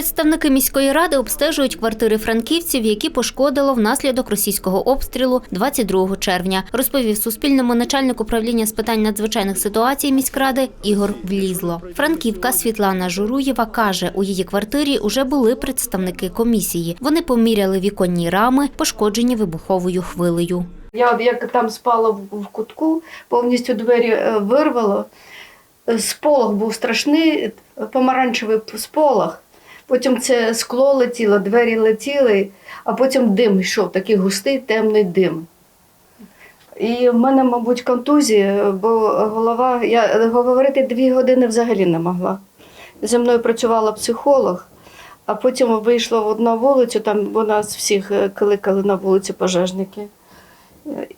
Представники міської ради обстежують квартири франківців, які пошкодило внаслідок російського обстрілу 22 червня, розповів Суспільному начальник управління з питань надзвичайних ситуацій міськради Ігор Влізло. Франківка Світлана Журуєва каже, у її квартирі уже були представники комісії. Вони поміряли віконні рами, пошкоджені вибуховою хвилею. Я як там спала в, в кутку, повністю двері е, вирвало. Е, Сполох був страшний, помаранчевий сполох. Потім це скло летіло, двері летіли, а потім дим йшов, такий густий темний дим. І в мене, мабуть, контузія, бо голова, я говорити дві години взагалі не могла. Зі мною працювала психолог, а потім вийшла на вулицю, там бо нас всіх е, кликали на вулиці пожежники.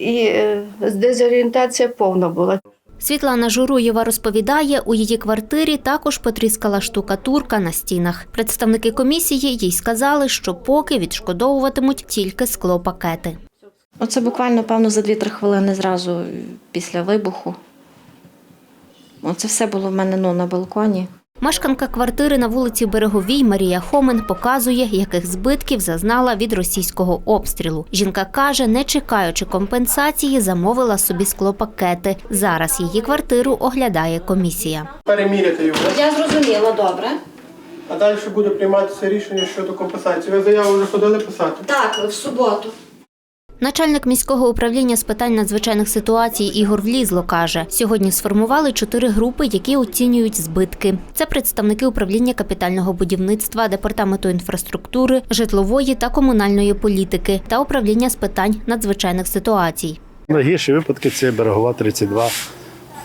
І е, дезорієнтація повна була. Світлана Журуєва розповідає, у її квартирі також потріскала штукатурка на стінах. Представники комісії їй сказали, що поки відшкодовуватимуть тільки склопакети. Оце буквально, певно, за 2-3 хвилини зразу після вибуху. Оце все було в мене ну, на балконі. Мешканка квартири на вулиці Береговій Марія Хомен показує, яких збитків зазнала від російського обстрілу. Жінка каже, не чекаючи компенсації, замовила собі склопакети. Зараз її квартиру оглядає комісія. переміряти його, Я зрозуміла, добре. а далі буде прийматися рішення щодо компенсації. Ви заяву вже ходили писати? Так, в суботу. Начальник міського управління з питань надзвичайних ситуацій Ігор Влізло каже, сьогодні сформували чотири групи, які оцінюють збитки. Це представники управління капітального будівництва, департаменту інфраструктури, житлової та комунальної політики та управління з питань надзвичайних ситуацій. Найгірші випадки це берегова 32.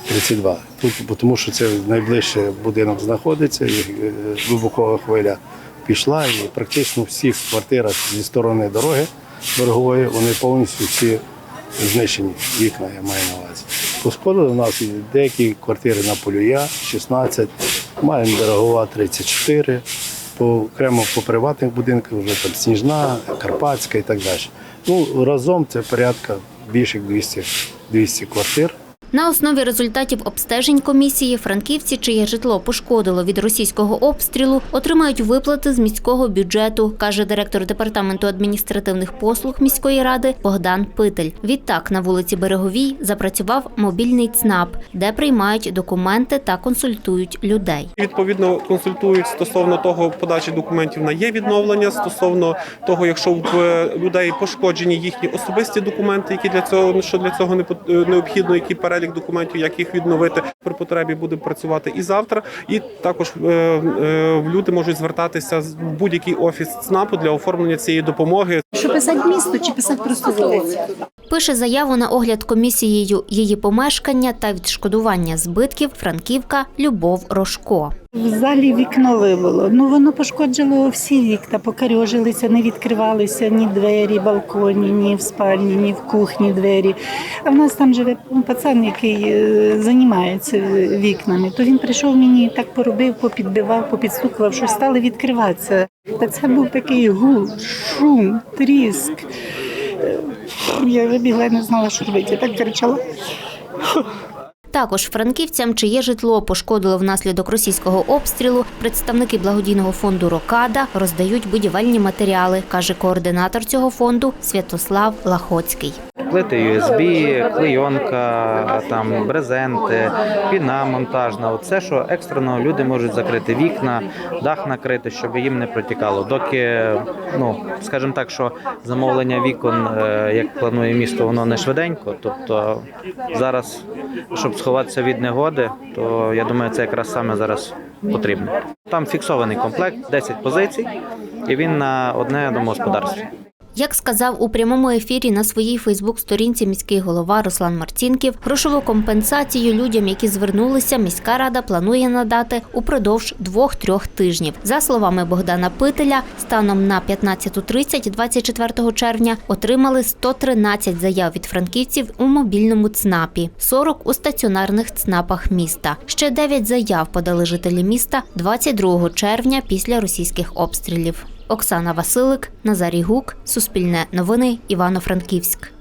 32. Тут, тому що це найближче будинок знаходиться, і е, вибухова хвиля пішла, і практично всі в квартирах зі сторони дороги берегової вони повністю всі знищені. Вікна я маю на увазі. Пошкодили у нас деякі квартири на Полюя 16, маємо берегова 34, по, окремо по приватних будинках вже там Сніжна, Карпатська і так далі. Ну, разом це порядка більше як 200, 200 квартир. На основі результатів обстежень комісії франківці, чиє житло пошкодило від російського обстрілу, отримають виплати з міського бюджету, каже директор департаменту адміністративних послуг міської ради Богдан Питель. Відтак на вулиці Береговій запрацював мобільний ЦНАП, де приймають документи та консультують людей. Відповідно консультують стосовно того подачі документів на є відновлення, стосовно того, якщо в людей пошкоджені їхні особисті документи, які для цього що для цього не необхідно, які перелік документів, як їх відновити при потребі буде працювати і завтра. І також е, е, люди можуть звертатися з- в будь-який офіс ЦНАПу для оформлення цієї допомоги. Що писати місто чи писати просто вулицю? Пише заяву на огляд комісією її помешкання та відшкодування збитків Франківка Любов Рожко. В залі вікно вибило. Ну воно пошкоджало всі вікна, покарьожилися, не відкривалися ні двері, балконі, ні в спальні, ні в кухні двері. А в нас там живе пацан, який е, займається вікнами. То він прийшов мені так поробив, попідбивав, попідстукував, що стали відкриватися. Та це був такий гул, шум, тріск. Е, Я вибігла, я не знала, що робити. Я так кричала. Також франківцям, чиє житло пошкодило внаслідок російського обстрілу, представники благодійного фонду Рокада роздають будівельні матеріали, каже координатор цього фонду Святослав Лахоцький. Плити USB, клейонка, там брезенти, піна монтажна. От Все, що екстрено люди можуть закрити вікна, дах накрити, щоб їм не протікало. Доки, ну скажімо так, що замовлення вікон, е, як планує місто, воно не швиденько. Тобто зараз, щоб сховатися від негоди, то я думаю, це якраз саме зараз потрібно. Там фіксований комплект, 10 позицій, і він на одне домогосподарство. Як сказав у прямому ефірі на своїй Фейсбук-сторінці міський голова Руслан Марцінків, грошову компенсацію людям, які звернулися, міська рада планує надати упродовж двох-трьох тижнів. За словами Богдана Пителя, станом на 15.30 24 червня отримали 113 заяв від франківців у мобільному ЦНАПі, 40 у стаціонарних ЦНАПах міста. Ще 9 заяв подали жителі міста 22 червня після російських обстрілів. Оксана Василик, Назарій Гук, Суспільне новини, Івано-Франківськ.